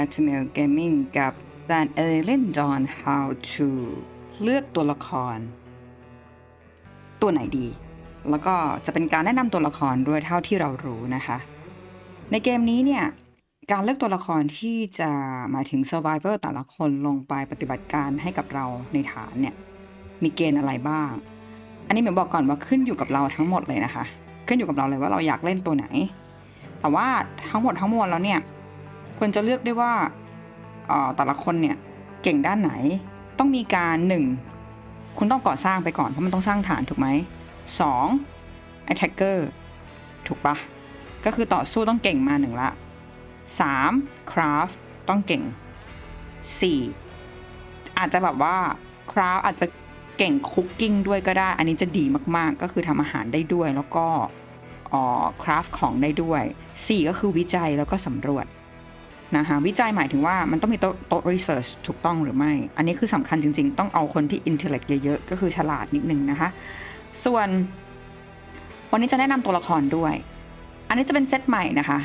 วัสดีค่ะ Welcome back to Mail Gaming กับ Stan Allen John How to เลือกตัวละคร ตัวไหนดี แล้วก็จะเป็นการแนะนำตัวละครด้วยเท่าที่เรารู้นะคะ ในเกมนี้เนี่ยการเลือกตัวละครที่จะหมายถึง Survivor แต่ละคนลงไปปฏิบัติการให้กับเราในฐานเนี่ยมีเกณฑ์อะไรบ้าง อันนี้เหมือนบอกก่อนว่าขึ้นอยู่กับเราทั้งหมดเลยนะคะ ขึ้นอยู่กับเราเลยว่าเราอยากเล่นตัวไหน แต่ว่าทั้งหมดทั้งมวลแล้วเนี่ย ควรจะเลือกได้ว่าแต่ละคนเนี่ยเก่งด้านไหน ต้องมีการหนึ่งคุณต้องก่อสร้างไปก่อนเพราะมันต้องสร้างฐานถูกไหมสอง attacker ถูกปะก็คือต่อสู้ต้องเก่งมาหนึ่งละสาม craft ต้องเก่งสี่อาจจะแบบว่า craft อาจจะเก่งคุกกิ้งด้วยก็ได้ อันนี้จะดีมากๆ ก็คือทำอาหารได้ด้วยแล้วก็อ่อ craft ของได้ด้วยสี่ก็คือวิจัยแล้วก็สำรวจ นะคะวิจัยหมายถึงว่ามันต้องมีโต๊ะโต๊ะ research ถูกต้องหรือไม่ อันนี้คือสำคัญจริง ๆ ต้องเอาคนที่ intellect เยอะๆ ก็คือฉลาดนิดนึงนะคะ ส่วนวันนี้จะแนะนำตัวละครด้วย อันนี้จะเป็นเซตใหม่นะคะ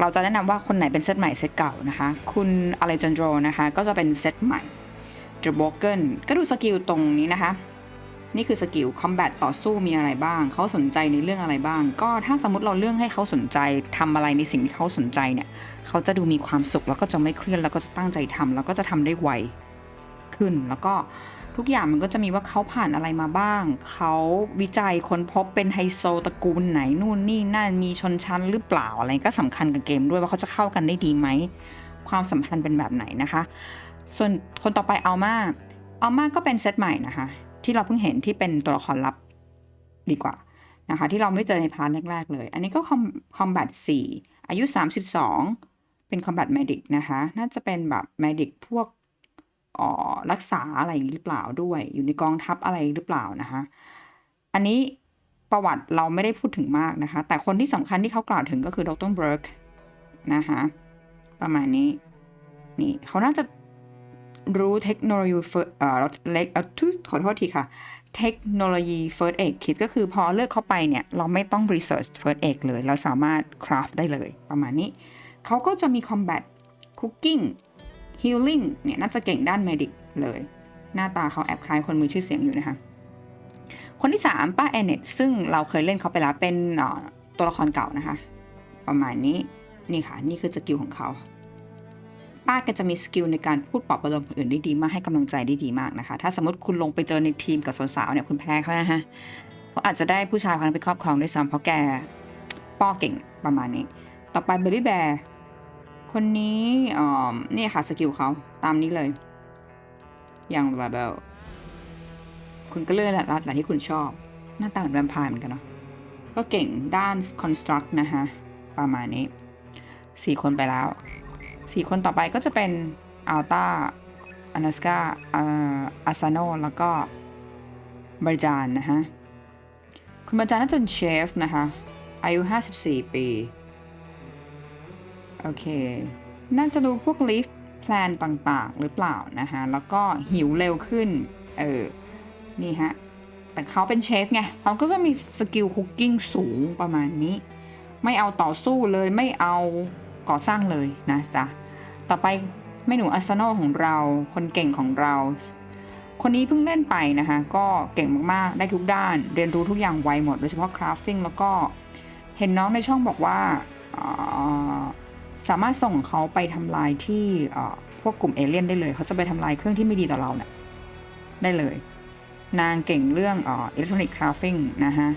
เราจะแนะนำว่าคนไหนเป็นเซตใหม่เซตเก่านะคะ คุณอเลจันโดรนะคะ ก็จะเป็นเซตใหม่ The b o g e n ก็ดูสกิลตรงนี้นะคะ นี่คือสกิล combat ต่อสู้มีอะไรบ้าง เขาสนใจในเรื่องอะไรบ้าง ก็ถ้าสมมติเราเรื่องให้เขาสนใจทำอะไรในสิ่งที่เขาสนใจเนี่ย เขาจะดูมีความสุขแล้วก็จะไม่เครียดแล้วก็จะตั้งใจทำแล้วก็จะทำได้ไวขึ้น แล้วก็ทุกอย่างมันก็จะมีว่าเขาผ่านอะไรมาบ้าง เขาวิจัยค้นพบเป็นไฮโซตระกูลไหนนู่นนี่นั่นมีชนชั้นหรือเปล่าอะไรก็สำคัญกับเกมด้วยว่าเขาจะเข้ากันได้ดีไหมความสัมพันธ์เป็นแบบไหนนะคะ ส่วนคนต่อไปเอัลมาเอัลมาก็เป็นเซตใหม่นะคะ ที่เราเพิ่งเห็นที่เป็นตัวละครลับดีกว่านะคะที่เราไม่เจอในพาร์ทแรกๆเลย อันนี้ก็คอมแบท4อายุ 32 เป็นคอมแบทเมดิกนะคะ น่าจะเป็นแบบเมดิกพวกอ๋อรักษาอะไรอย่างนี้หรือเปล่าด้วย อยู่ในกองทัพอะไรหรือเปล่านะคะ อันนี้ประวัติเราไม่ได้พูดถึงมากนะคะ แต่คนที่สำคัญที่เขากล่าวถึงก็คือดรเบิร์กนะคะประมาณนี้นี่เขาน่าจะ รู้เทคโนโลยี first เอ่อเล็กเอ่อทุขอโทษทีค่ะ เทคโนโลยี first aid kit ก็คือพอเลือกเข้าไปเนี่ย เราไม่ต้อง research first aid เลย เราสามารถ craft ได้เลยประมาณนี้ เขาก็จะมี combat cooking healing เนี่ยน่าจะเก่งด้าน medic เลย หน้าตาเขาแอบคล้ายคนมีชื่อเสียงอยู่นะคะ คนที่ 3 ป้าแอนเนตซึ่งเราเคยเล่นเขาไปแล้วเป็นตัวละครเก่านะคะ ประมาณนี้นี่ค่ะ นี่คือสกิลของเขา ป้าแกจะมีสกิลในการพูดปลอบประโลมคนอื่นได้ดีมากให้กำลังใจได้ดีมากนะคะ ถ้าสมมติคุณลงไปเจอในทีมกับสาวๆเนี่ยคุณแพ้เขานะฮะเขาอาจจะได้ผู้ชายคนนั้นไปครอบครองด้วยซ้ำเพราะแกป้อเก่งประมาณนี้ ต่อไปเบบี้แบร์คนนี้อ่อนี่ค่ะสกิลเขาตามนี้เลย อย่างแบบแบบคุณก็เลือกรัดหลที่คุณชอบ หน้าตาเหมือนแวมไพร์เหมือนกันเนาะก็เก่งด้าน construct นะคะประมาณนี้สี่คนไปแล้ว สี่คนต่อไปก็จะเป็นอัลตาอนาสกาอาซาโนแล้วก็บริจานนะฮะ คุณบริจานน่าจะเป็นเชฟนะคะ อายุ 54 ปี โอเค น่าจะรู้พวกลิฟแพลนต่างๆ หรือเปล่านะคะ แล้วก็หิวเร็วขึ้น เออ นี่ฮะ แต่เขาเป็นเชฟไงเขาก็จะมีสกิลคุกกิ้งสูงประมาณนี้ ไม่เอาต่อสู้เลยไม่เอา ก่อสร้างเลยนะจ๊ะ ต่อไปแม่หนูอาร์เซนอลของเรา คนเก่งของเรา คนนี้เพิ่งเล่นไปนะคะ ก็เก่งมากๆ ได้ทุกด้าน เรียนรู้ทุกอย่างไวหมด โดยเฉพาะคราฟติ้งแล้วก็เห็นน้องในช่องบอกว่าสามารถส่งเขาไปทำลายที่พวกกลุ่มเอเลี่ยนได้เลย เขาจะไปทำลายเครื่องที่ไม่ดีต่อเราเนี่ยได้เลย นางเก่งเรื่องอิเล็กทรอนิกส์คราฟติ้งนะฮะ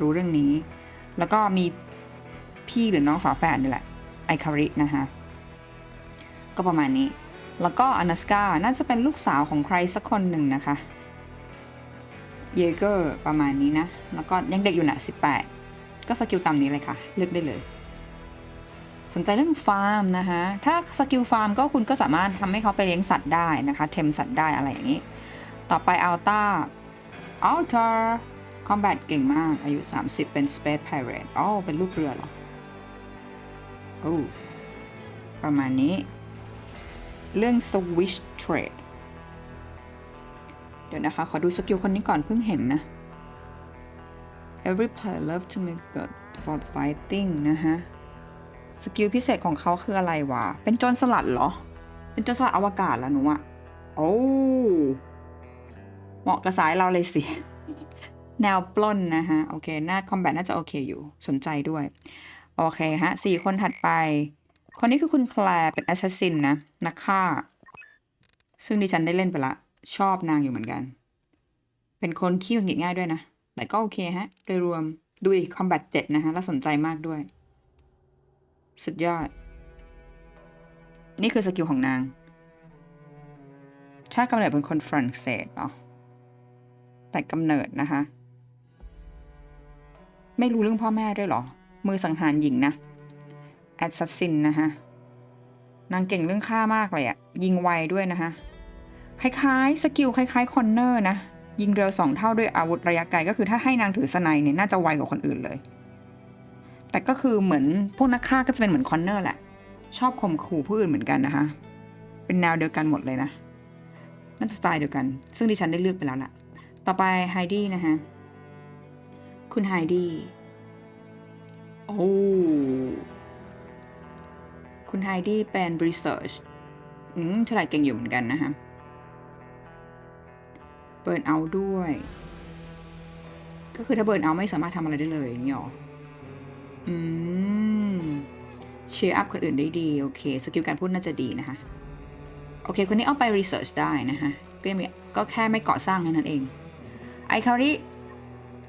รู้เรื่องนี้ แล้วก็มีพี่หรือน้องฝาแฝดนี่แหละ ไอคารินะคะก็ประมาณนี้ แล้วก็อนาสกาน่าจะเป็นลูกสาวของใครสักคนหนึ่งนะคะ เยเกอร์ประมาณนี้นะ แล้วก็ยังเด็กอยู่นะ18 ก็สกิลตามนี้เลยค่ะ เลือกได้เลย สนใจเรื่องฟาร์มนะคะ ถ้าสกิลฟาร์มก็คุณก็สามารถทำให้เขาไปเลี้ยงสัตว์ได้นะคะ เทมสัตว์ได้อะไรอย่างนี้ ต่อไปอัลต้าอัลตาคอมแบทเก่งมาก อายุ 30 เป็น Space Pirate อ๋อเป็นลูกเรือเหรอ โอ้ประมาณนี้ เรื่อง switch trade เดี๋ยวนะคะ ขอดูสกิลคนนี้ก่อนเพิ่งเห็นนะ every player love to make good for fighting นะฮะ สกิลพิเศษของเขาคืออะไรวะ เป็นโจรสลัดเหรอ เป็นโจรสลัดอวกาศแล้วหนูอะโอ้เหมาะกับสายเราเลยสิ แนวปล้นนะฮะ โอเค หน้าคอมแบทน่าจะโอเคอยู่ สนใจด้วย โอเคฮะสี่คนถัดไป คนนี้คือคุณแคลร์เป็นแอสซัสซินนะ นักฆ่า ซึ่งดิฉันได้เล่นไปละ ชอบนางอยู่เหมือนกัน เป็นคนขี้หงุดหงิดง่ายด้วยนะ แต่ก็โอเคฮะ โดยรวมดูดิคอมแบทเจ็ดนะฮะ แล้วสนใจมากด้วย สุดยอด นี่คือสกิลของนาง ชาติกำเนิดเป็นคนฝรั่งเศสเนาะแต่กำเนิดนะคะ ไม่รู้เรื่องพ่อแม่ด้วยเหรอ มือสังหารหญิงนะแอดซัสซินนะคะนางเก่งเรื่องฆ่ามากเลยอะยิงไวด้วยนะคะคล้ายๆ สกิลคล้ายๆ คอนเนอร์นะ ยิงเร็วสองเท่าด้วยอาวุธระยะไกลก็คือถ้าให้นางถือสไนเนี่ยน่าจะไวกว่าคนอื่นเลย แต่ก็คือเหมือนพวกนักฆ่าก็จะเป็นเหมือนคอนเนอร์แหละ ชอบข่มขู่ผู้อื่นเหมือนกันนะคะ เป็นแนวเดียวกันหมดเลยนะน่าจะสไตล์เดียวกัน ซึ่งดิฉันได้เลือกไปแล้วล่ะ ต่อไปไฮดี้นะคะคุณไฮดี้ โอ้คุณไฮดี้เป็น research อืมเท่าไหร่เก่งอยู่เหมือนกันนะคะเบิร์นเอาด้วย ก็คือถ้าเบิร์นเอาไม่สามารถทำอะไรได้เลยอย่างนี้หรอ อืม เชียร์อัพคนอื่นได้ดี โอเค สกิลการพูดน่าจะดีนะคะ โอเค คนนี้เอาไป research ได้นะคะ ก็ยังมีก็แค่ไม่ก่อสร้างแค่นั้นเอง ไอคาริ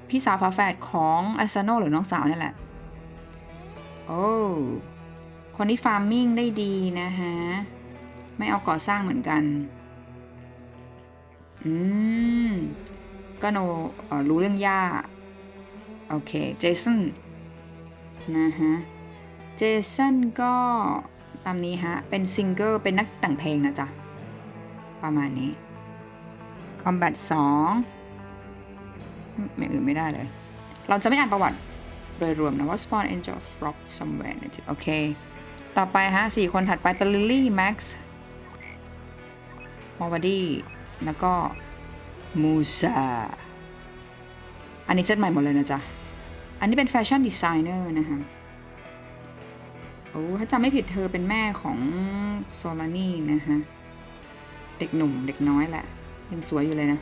พี่สาวฝาแฝดของอาซาโนหรือน้องสาวนั่แหละ โอ้คนที่ฟาร์มมิ่งได้ดีนะฮะ ไม่เอาก่อสร้างเหมือนกัน อืม ก็โน่รู้เรื่องหญ้า โอเค เจสัน นะฮะ เจสันก็ตามนี้ฮะ เป็นซิงเกิล เป็นนักแต่งเพลงนะจ๊ะ ประมาณนี้ Combat 2ไม่อื่นไม่ได้เลย เราจะไม่อ่านประวัติ โดยรวมนะว่า Spawn Angel Frog Somewhere นะจ๊ะโอเค ต่อไปฮะสี่คนถัดไปเป็นลิลลี่แม็กซ์มอวดี้แล้วก็มูซาอันนี้เซตใหม่หมดเลยนะจ๊ะ อันนี้เป็นแฟชั่นดีไซเนอร์นะคะโอ้ถ้าจำไม่ผิดเธอเป็นแม่ของโซลานี่นะคะเด็กหนุ่มเด็กน้อยแหละ ยังสวยอยู่เลยนะ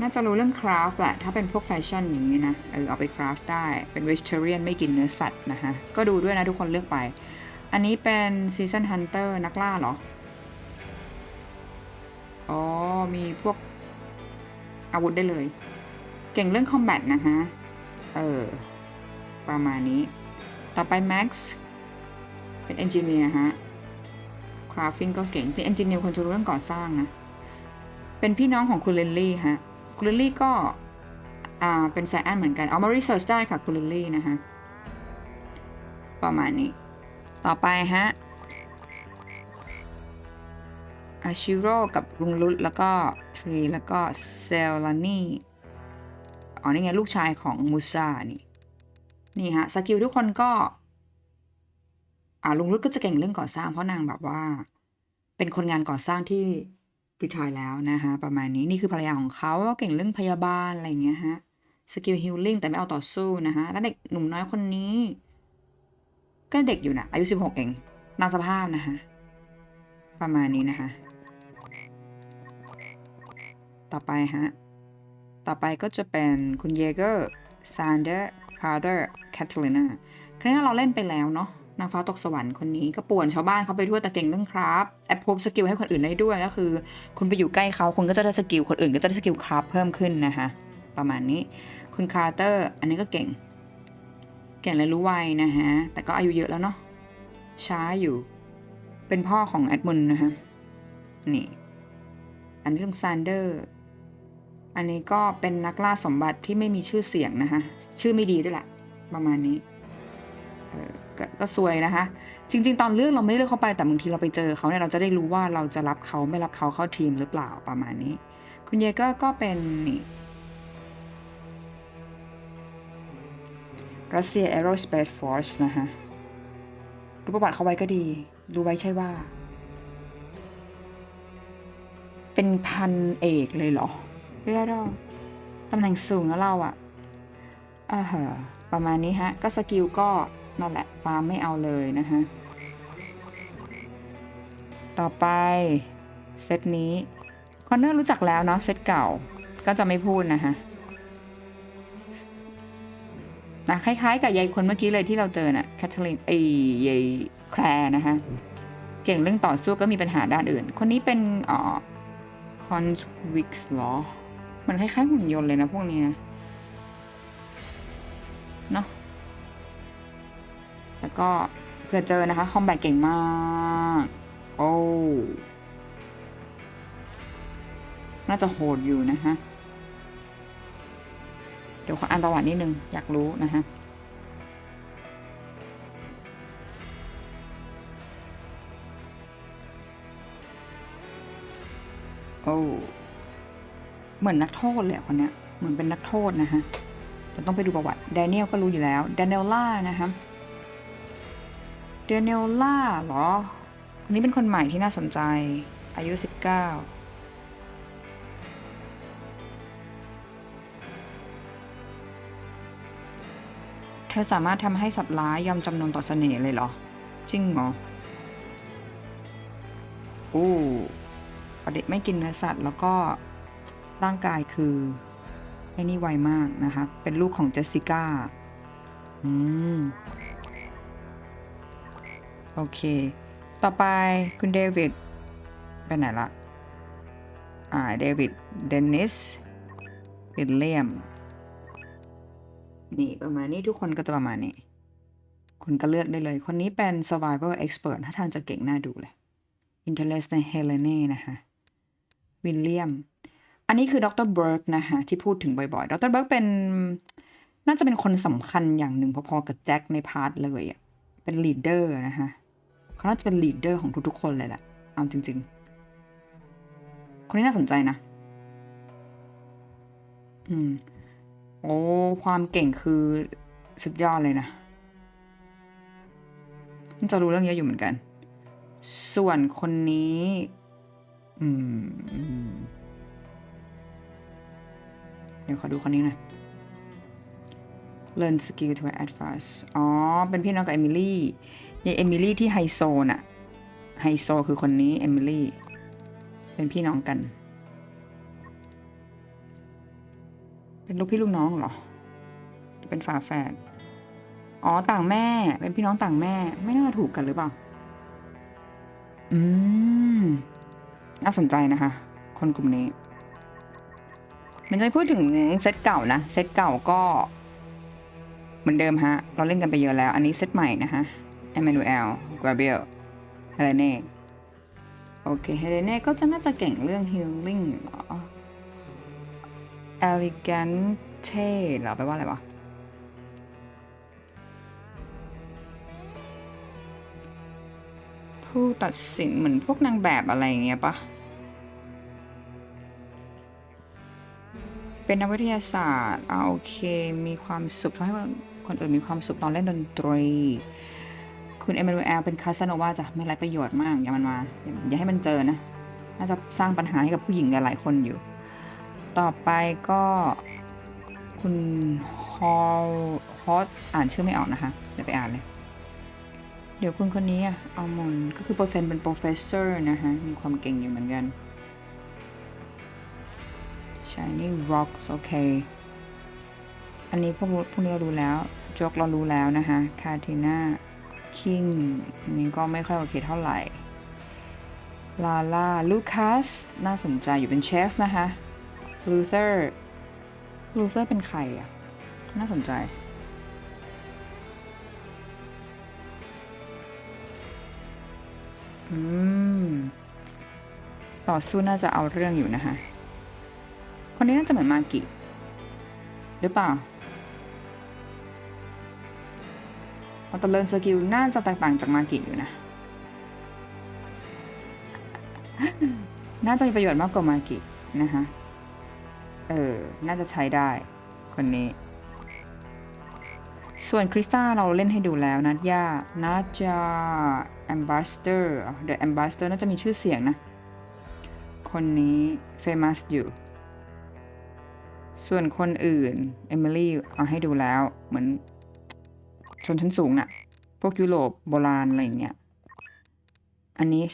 น่าจะรู้เรื่องคราฟต์แหละ ถ้าเป็นพวกแฟชั่นอย่างนี้นะ เออ เอาไปคราฟต์ได้ เป็น vegetarian ไม่กินเนื้อสัตว์นะคะก็ดูด้วยนะทุกคนเลือกไป อันนี้เป็น season hunter นักล่าเหรอ อ๋อ มีพวกอาวุธได้เลย เก่งเรื่อง combat นะคะเออ ประมาณนี้ ต่อไป Max เป็น engineer ฮะ crafting ก็เก่งจริง engineer คนจะรู้เรื่องก่อสร้างนะ เป็นพี่น้องของคุณเลิลลี่ฮะ คุณลิลลี่ก็อ่าเป็นสายอ่านเหมือนกัน เอามา research ได้ค่ะคุณลิลลี่นะคะ ประมาณนี้ ต่อไปฮะอาชิโร่กับลุงลุดแล้วก็ทรีแล้วก็เซลลานี่ อ๋อ นี่ไง ลูกชายของมูซานี่ นี่ฮะ สกิลทุกคนก็ อ่าลุงรุดก็จะเก่งเรื่องก่อสร้างเพราะนางแบบว่า เป็นคนงานก่อสร้างที่ รีทายแล้วนะคะประมาณนี้นี่คือภรรยาของเขาก็เก่งเรื่องพยาบาลอะไรเงี้ยฮะสกิลฮิลลิ่งแต่ไม่เอาต่อสู้นะคะแล้วเด็กหนุ่มน้อยคนนี้ ก็เด็กอยู่นะอายุสิบหกเองนางสภาพนะคะประมาณนี้นะคะ ต่อไปฮะ ต่อไปก็จะเป็นคุณเยเกอร์ซานเดอร์คาร์เตอร์แคทเธอรีนาครั้งนี้เราเล่นไปแล้วเนาะ นางฟ้าตกสวรรค์คนนี้ก็ป่วนชาวบ้านเขาไปทั่วแต่เก่งเรื่องคราฟแอปพบสกิลให้คนอื่นได้ด้วยก็คือ คุณไปอยู่ใกล้เขาคุณก็จะได้สกิลคนอื่นก็จะได้สกิลคราฟเพิ่มขึ้นนะคะประมาณนี้ คุณคาร์เตอร์ อันนี้ก็เก่ง เก่งและรู้ไวนะฮะแต่ก็อายุเยอะแล้วเนาะช้าอยู่ เป็นพ่อของแอดมุนนะคะนี่ อันนี้ลุงซานเดอร์ อันนี้ก็เป็นนักล่าสมบัติที่ไม่มีชื่อเสียงนะคะ ชื่อไม่ดีด้วยแหละประมาณนี้เออ ก็ก็ซวยนะคะ จริง ๆ ตอนเลือกเราไม่เลือกเขาไปแต่บางทีเราไปเจอเขาเนี่ยเราจะได้รู้ว่าเราจะรับเขาไม่รับเขาเข้าทีมหรือเปล่าประมาณนี้ คุณเยเกอร์ก็เป็นนี่รัสเซีย Aerospace Force นะคะรู้ประวัติเขาไว้ก็ดีรู้ไว้ใช่ว่า เป็นพันเอกเลยเหรอไม่ได้หรอกตำแหน่งสูงแล้วเราอะอ่าฮะประมาณนี้ฮะ ก็สกิลก็ นั่นแหละฟาร์มไม่เอาเลยนะฮะต่อไปเซตนี้คอนเนอร์รู้จักแล้วเนาะเซตเก่าก็จะไม่พูดนะฮะนะคล้ายๆกับยายคนเมื่อกี้เลยที่เราเจอน่ะแคทเธอรีนไอ้ยายแคลร์นะคะเก่งเรื่องต่อสู้ก็มีปัญหาด้านอื่น คนนี้เป็นอ่อคอนวิกส์หรอ มันคล้ายๆหุ่นยนต์เลยนะพวกนี้นะ แล้วก็เผื่อเจอนะคะคอมแบทเก่งมาก โอ้น่าจะโหดอยู่นะฮะ เดี๋ยวขออ่านประวัตินิดนึง อยากรู้นะฮะ โอ้เหมือนนักโทษเลยอะคนเนี้ย เหมือนเป็นนักโทษนะฮะเราต้องไปดูประวัติแดเนียลก็รู้อยู่แล้วแดเนลล่านะคะ แดเนลล่าเหรอ คนนี้เป็นคนใหม่ที่น่าสนใจ อายุ 19เธอสามารถทำให้สัตว์ร้ายยอมจำนนต่อเสน่ห์เลยเหรอ จริงเหรอโอ้ประเด็นไม่กินเนื้อสัตว์ แล้วก็ร่างกายคือไอ้นี่ไวมากนะคะ เป็นลูกของเจสสิก้า อืม โอเค ต่อไปคุณเดวิดไปไหนละอ่าเดวิดเดนิสวิลเลียมนี่ประมาณนี้ทุกคนก็จะประมาณนี้ คุณก็เลือกได้เลย คนนี้เป็น survival expert ถ้าทางจะเก่งน่าดูเลย interest ในเฮเลเน่นะคะวิลเลียม อันนี้คือดรเบิร์กนะคะที่พูดถึงบ่อยๆ ดรเบิร์กเป็น น่าจะเป็นคนสำคัญอย่างหนึ่งพอๆกับแจ็คในพาร์ทเลยอะเป็นลีดเดอร์นะคะ เขาน่าจะเป็นลีดเดอร์ของทุกๆคนเลยแหละ เอาจริง ๆ คนนี้น่าสนใจนะ อืม โอ้ ความเก่งคือสุดยอดเลยนะน่าจะรู้เรื่องเยอะอยู่เหมือนกัน ส่วนคนนี้ อืมอืมเดี๋ยวขอดูคนนี้หน่อย learn skill to add fast อ๋อ เป็นพี่น้องกับเอมิลี่ ยายเอมิลี่ที่ไฮโซน่ะ ไฮโซคือคนนี้เอมิลี่ เป็นพี่น้องกัน เป็นลูกพี่ลูกน้องเหรอ เป็นฝาแฝด อ๋อต่างแม่ เป็นพี่น้องต่างแม่ ไม่น่าถูกกันหรือเปล่า อืม น่าสนใจนะคะ คนกลุ่มนี้ มันจะพูดถึงเซตเก่านะ เซตเก่าก็ เหมือนเดิมฮะ เราเล่นกันไปเยอะแล้ว อันนี้เซตใหม่นะฮะ อม a นูเอลกราเบลเฮเลเน่โอเคเฮเลเน่ก็จะน่าจะเก่งเรื่อง healing เหรอ elegante เหรอแปลว่าอะไรวะผู้ตัดสินเหมือนพวกนางแบบอะไรอย่างเงี้ยปะเป็นนักวิทยาศาสตร์อ่าโอเค มีความสุขทำให้คนอื่นมีความสุขตอนเล่นดนตรี คุณเอเมนูเอลเป็นคาสโนวาจ้ะไม่ไรประโยชน์มาก อย่ามันมา อย่าให้มันเจอนะ น่าจะสร้างปัญหาให้กับผู้หญิงหลายๆคนอยู่ ต่อไปก็คุณฮอลฮอตอ่านชื่อไม่ออกนะคะ เดี๋ยวไปอ่านเลย เดี๋ยวคุณคนนี้อะอัลมอนก็คือโปรเฟนเป็นโปรเฟสเซอร์นะคะมีความเก่งอยู่เหมือนกัน Shiny Rocks โอเค อันนี้พวกพวกนี้เรารู้แล้ว จกเรารู้แล้วนะคะ คาทิน่า คิงนี้ก็ไม่ค่อยโอเคเท่าไหร่ ลาลาลูคัส น่าสนใจอยู่เป็นเชฟนะคะลูเทอร์ลูเทอร์เป็นใครอะ น่าสนใจ อืม ต่อสู้น่าจะเอาเรื่องอยู่นะคะคนนี้น่าจะเหมือนมากิหรือเปล่า เอาแต่เลิร์นสกิลน่าจะแตกต่างจากมากิอยู่นะ น่าจะมีประโยชน์มากกว่ามากินะคะเออ น่าจะใช้ได้ คนนี้ ส่วนคริสตาเราเล่นให้ดูแล้วนัดยานัดจา ambassador the ambassador น่าจะมีชื่อเสียงนะ คนนี้ famous อยู่ ส่วนคนอื่น เอมิลี่เอาให้ดูแล้วเหมือน ชนชั้นสูงน่ะ พวกยุโรปโบราณอะไรอย่างเงี้ย อันนี้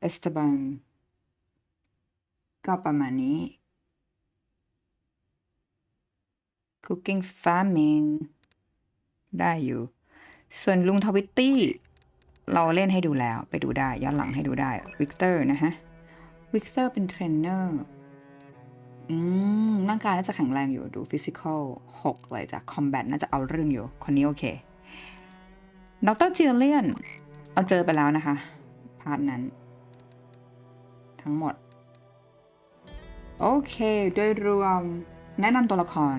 เอสตบันก็ประมาณนี้ cooking farming ได้อยู่ ส่วนลุงทวิตตี้ เราเล่นให้ดูแล้ว ไปดูได้ ย้อนหลังให้ดูได้วิกเตอร์นะฮะวิกเตอร์เป็นเทรนเนอร์ อืมร่างกายน่าจะแข็งแรงอยู่ดูฟิสิกอลหกเลยจากคอมแบทน่าจะเอาเรื่องอยู่ คนนี้โอเคดรจิลเลียนเราเจอไปแล้วนะคะ พาร์ทนั้น ทั้งหมด โอเค โดยรวมแนะนำตัวละคร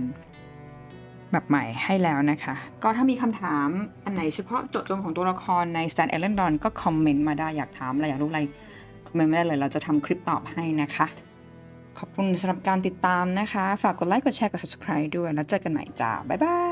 แบบใหม่ให้แล้วนะคะ ก็ถ้ามีคำถามอันไหนเฉพาะเจาะจงของตัวละครใน Stand Alone Dawn ก็คอมเมนต์มาได้อยากถามอะไรอยากรู้อะไรคอมเมนต์มาได้เลยเราจะทำคลิปตอบให้นะคะ ขอบคุณสำหรับการติดตามนะคะ ฝากกดไลค์ กดแชร์ กด subscribe ด้วย แล้วเจอกันใหม่จ้า บ๊ายบาย